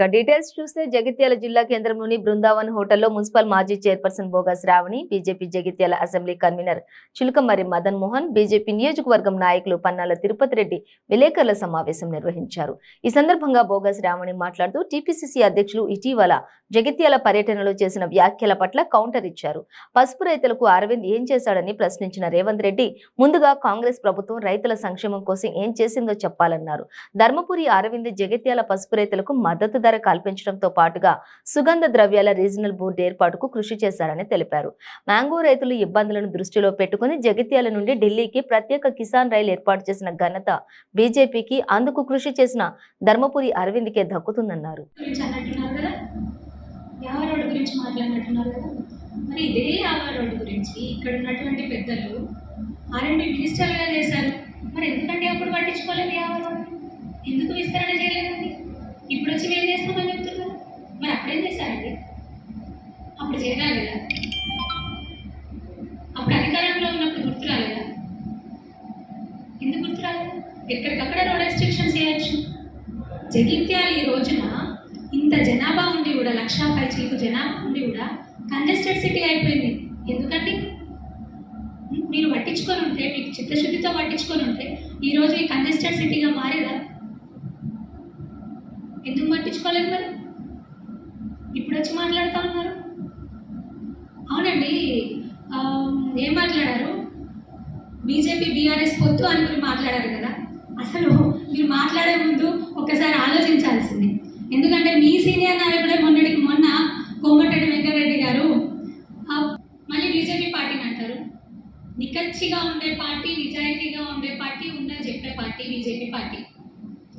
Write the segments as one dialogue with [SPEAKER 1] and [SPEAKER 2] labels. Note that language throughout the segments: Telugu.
[SPEAKER 1] ఇక డీటెయిల్స్ చూస్తే జగిత్యాల జిల్లా కేంద్రంలోని బృందావన్ హోటల్లో మున్సిపల్ మాజీ chairperson Boga Shravani BJP Jagtial assembly convener Chilukamarri Madan Mohan BJP నియోజకవర్గం నాయకులు పన్నాల తిరుపతి రెడ్డి విలేకరుల సమావేశం నిర్వహించారు. ఈ సందర్భంగా బోగా శ్రావణి మాట్లాడుతూ టీపీసీసీ అధ్యక్షులు ఇటీవల జగిత్యాల పర్యటనలో చేసిన వ్యాఖ్యల పట్ల కౌంటర్ ఇచ్చారు. పసుపు రైతులకు అరవింద్ ఏం చేశాడని ప్రశ్నించిన రేవంత్ రెడ్డి ముందుగా కాంగ్రెస్ ప్రభుత్వం రైతుల సంక్షేమం కోసం ఏం చేసిందో చెప్పాలన్నారు. ధర్మపురి అరవింద్ జగిత్యాల పసుపు రైతులకు మద్దతు ధర కల్పించడంతో పాటుగా సుగంధ ద్రవ్యాల రీజనల్ బోర్డు ఏర్పాటుకు కృషి చేశారని తెలిపారు. మ్యాంగో రైతుల ఇబ్బందులను దృష్టిలో పెట్టుకుని జగిత్యాల నుండి ఢిల్లీకి ప్రత్యేక కిసాన్ రైలు ఏర్పాటు చేసిన ఘనత బీజేపీకి అందుకు కృషి చేసిన ధర్మపురి అరవింద్కే దక్కుతుందన్నారు.
[SPEAKER 2] మరి ఇదే యావ రోడ్డు గురించి ఇక్కడ ఉన్నటువంటి పెద్దలు ఆర్ఎండి మినిస్టర్గా చేశారు. మరి ఎందుకంటే అప్పుడు పట్టించుకోలేదు యావ రోడ్డు ఎందుకు విస్తరణ చేయలేదు? ఇప్పుడు వచ్చి మేము చేస్తామని చెప్తున్నారు మరి అప్పుడేం చేశారండి? అప్పుడు చేయాలి కదా అప్పుడు అధికారంలో ఉన్నప్పుడు గుర్తు రాలేదా? ఎందుకు గుర్తు రాలేదు? ఎక్కడికక్కడ రోడ్ రెస్ట్రిక్షన్స్ చేయొచ్చు. జగిత్యాల ఈ రోజున ఇంత జనాభా ఉండి కూడా లక్షా పైచీలకు జనాభా ఉండి కూడా కంజెస్టెడ్ సిటీ అయిపోయింది. ఎందుకంటే మీరు పట్టించుకొని ఉంటే మీకు చిత్తశుద్ధితో పట్టించుకొని ఉంటే ఈరోజు ఈ కంజెస్టెడ్ సిటీగా మారేదా? పట్టించుకోలేదు మరి. ఇప్పుడు వచ్చి మాట్లాడుతూ ఉన్నారు. అవునండి ఏం మాట్లాడారు? బీజేపీ బీఆర్ఎస్ పొత్తు అని మీరు మాట్లాడారు కదా. అసలు మీరు మాట్లాడే ముందు ఒకసారి ఆలోచించాల్సింది. ఎందుకంటే మీ సీనియర్ నాయకుడే మొన్నటికి మొన్న కోమటిరెడ్డి వెంకటరెడ్డి గారు మళ్ళీ బీజేపీ పార్టీని అంటారు. నికచ్చిగా ఉండే పార్టీ నిజాయితీగా ఉండే పార్టీ ఉందని చెప్పే పార్టీ బీజేపీ పార్టీ.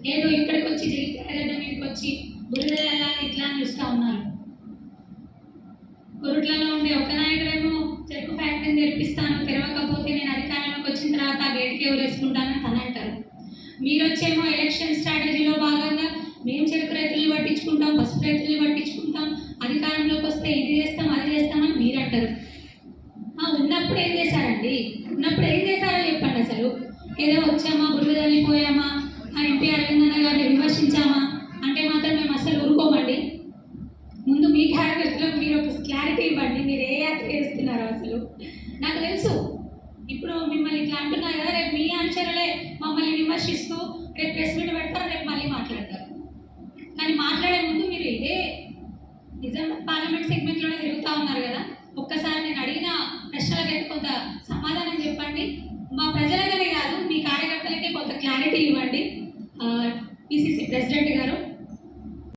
[SPEAKER 2] ఏదో ఇక్కడికి వచ్చి జగిత్యాల మీదకి వచ్చి బురదలా ఇట్లా అని చూస్తూ ఉన్నారు. కొరుట్లలో ఉండే ఒక నాయకుడేమో చెరుకు ఫ్యాక్టరీని తెరిపిస్తాను తెరవకపోతే నేను అధికారంలోకి వచ్చిన తర్వాత గేట్కి ఎవరేసుకుంటానని తను అంటారు. మీరు వచ్చేమో ఎలక్షన్ స్ట్రాటజీలో భాగంగా మేము చెరుకు రైతులు పట్టించుకుంటాం పసుపు రైతులు పట్టించుకుంటాం అధికారంలోకి వస్తే ఇది చేస్తాం అది చేస్తామని మీరు అంటారు ఉన్నప్పుడు ఏం చేశారండి? ఉన్నప్పుడు ఏం చేశారో చెప్పండి అసలు? ఏదో వచ్చామా బుర్ర తల్లిపోయామా? మా ఎంపీ అరవిందన్న గారిని విమర్శించామా? అంటే మాత్రం మేము అసలు ఊరుకోమండి. ముందు మీ కార్యకర్తలకు మీరు ఒక క్లారిటీ ఇవ్వండి. మీరు ఏ యాత్ర చేస్తున్నారు అసలు? నాకు తెలుసు. ఇప్పుడు మిమ్మల్ని ఇట్లా అంటున్నారు కదా రేపు మీ అంచనలే మమ్మల్ని విమర్శిస్తూ రేపు ప్రెస్ మీట్ పెడతారు రేపు మళ్ళీ మాట్లాడతారు. కానీ మాట్లాడే ముందు మీరు ఇదే నిజం పార్లమెంట్ సెగ్మెంట్లోనే తిరుగుతూ ఉన్నారు కదా.